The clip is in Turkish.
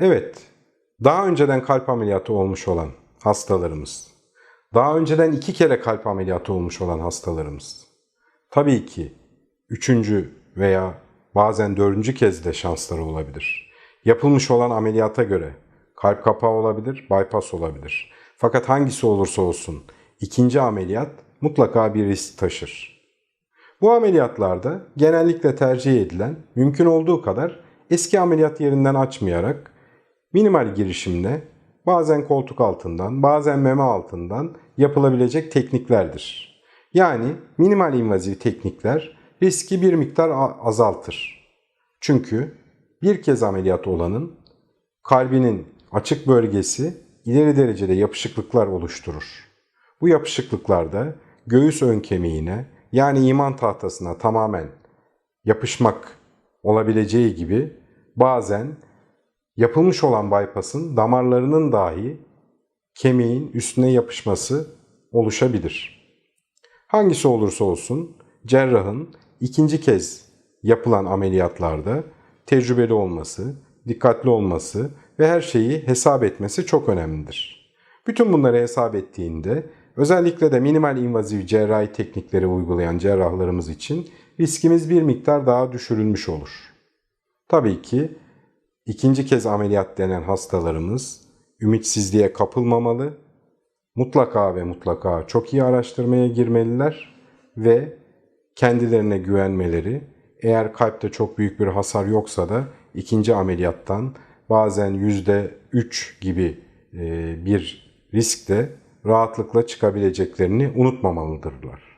Evet, daha önceden kalp ameliyatı olmuş olan hastalarımız, daha önceden iki kere kalp ameliyatı olmuş olan hastalarımız, tabii ki üçüncü veya bazen dördüncü kez de şansları olabilir. Yapılmış olan ameliyata göre kalp kapağı olabilir, bypass olabilir. Fakat hangisi olursa olsun ikinci ameliyat mutlaka bir risk taşır. Bu ameliyatlarda genellikle tercih edilen mümkün olduğu kadar eski ameliyat yerinden açmayarak minimal girişimle bazen koltuk altından, bazen meme altından yapılabilecek tekniklerdir. Yani minimal invaziv teknikler riski bir miktar azaltır. Çünkü bir kez ameliyat olanın kalbinin açık bölgesi ileri derecede yapışıklıklar oluşturur. Bu yapışıklıklarda göğüs ön kemiğine yani iman tahtasına tamamen yapışmak olabileceği gibi bazen yapılmış olan bypass'ın damarlarının dahi kemiğin üstüne yapışması oluşabilir. Hangisi olursa olsun cerrahın ikinci kez yapılan ameliyatlarda tecrübeli olması, dikkatli olması ve her şeyi hesap etmesi çok önemlidir. Bütün bunları hesap ettiğinde özellikle de minimal invaziv cerrahi teknikleri uygulayan cerrahlarımız için riskimiz bir miktar daha düşürülmüş olur. Tabii ki ikinci kez ameliyat denen hastalarımız ümitsizliğe kapılmamalı, mutlaka ve mutlaka çok iyi araştırmaya girmeliler ve kendilerine güvenmeleri, eğer kalpte çok büyük bir hasar yoksa da ikinci ameliyattan bazen %3 gibi e, bir riskte rahatlıkla çıkabileceklerini unutmamalıdırlar.